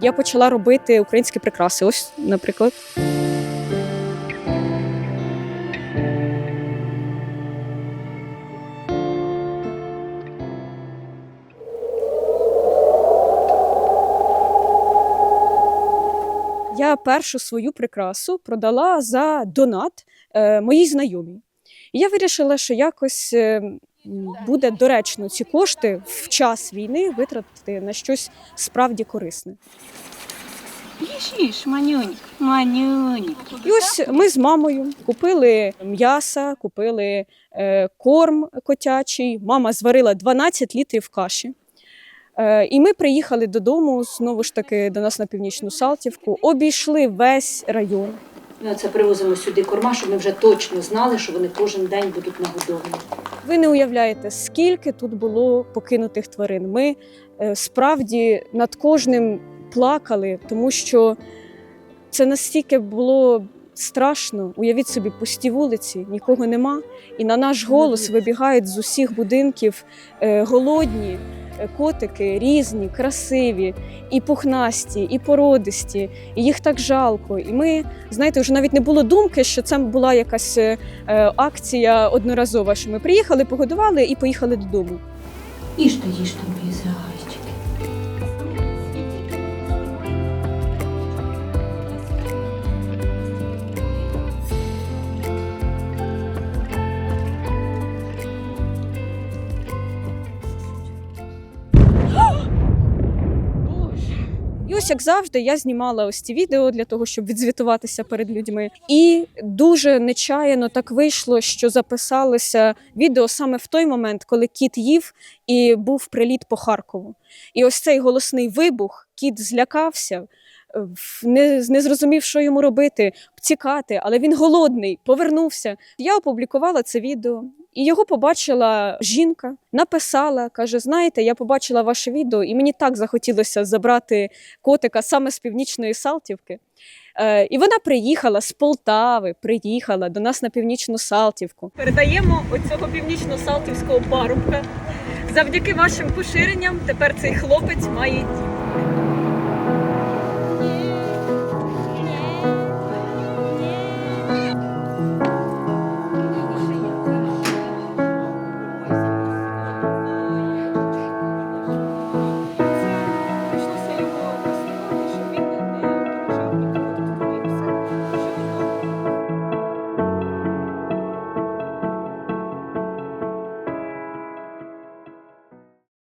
Я почала робити українські прикраси. Ось, наприклад. Я першу свою прикрасу продала за донат е, моїй знайомій. І я вирішила, що якось е, м, буде доречно ці кошти в час війни витратити на щось справді корисне. Їж, їж. І ось ми з мамою купили м'яса, купили е, корм котячий. Мама зварила 12 літрів каші. Е, і ми приїхали додому знову ж таки до нас на північну Салтівку, обійшли весь район. Ми це привозимо сюди корма, щоб ми вже точно знали, що вони кожен день будуть нагодовані. Ви не уявляєте, скільки тут було покинутих тварин. Ми е, справді над кожним плакали, тому що це настільки було страшно. Уявіть собі, пусті вулиці, нікого нема. І на наш голос вибігають з усіх будинків е, голодні. Е, Котики різні, красиві, і пухнасті, і породисті, і їх так жалко. І ми, знаєте, вже навіть не було думки, що це була якась е, е, акція одноразова, що ми приїхали, погодували і поїхали додому. Їжте, їжте, мої зайчики. Ось як завжди, я знімала ось ці відео для того, щоб відзвітуватися перед людьми. І дуже нечаянно так вийшло, що записалося відео саме в той момент, коли кіт їв і був приліт по Харкову. І ось цей голосний вибух, кіт злякався. Не, не зрозумів, що йому робити, тікати, але він голодний, повернувся. Я опублікувала це відео, і його побачила жінка, написала, каже: Знаєте, я побачила ваше відео, і мені так захотілося забрати котика саме з північної Салтівки. Е, і вона приїхала з Полтави, приїхала до нас на північну Салтівку. Передаємо оцього північно-салтівського парубка. Завдяки вашим поширенням тепер цей хлопець має дім.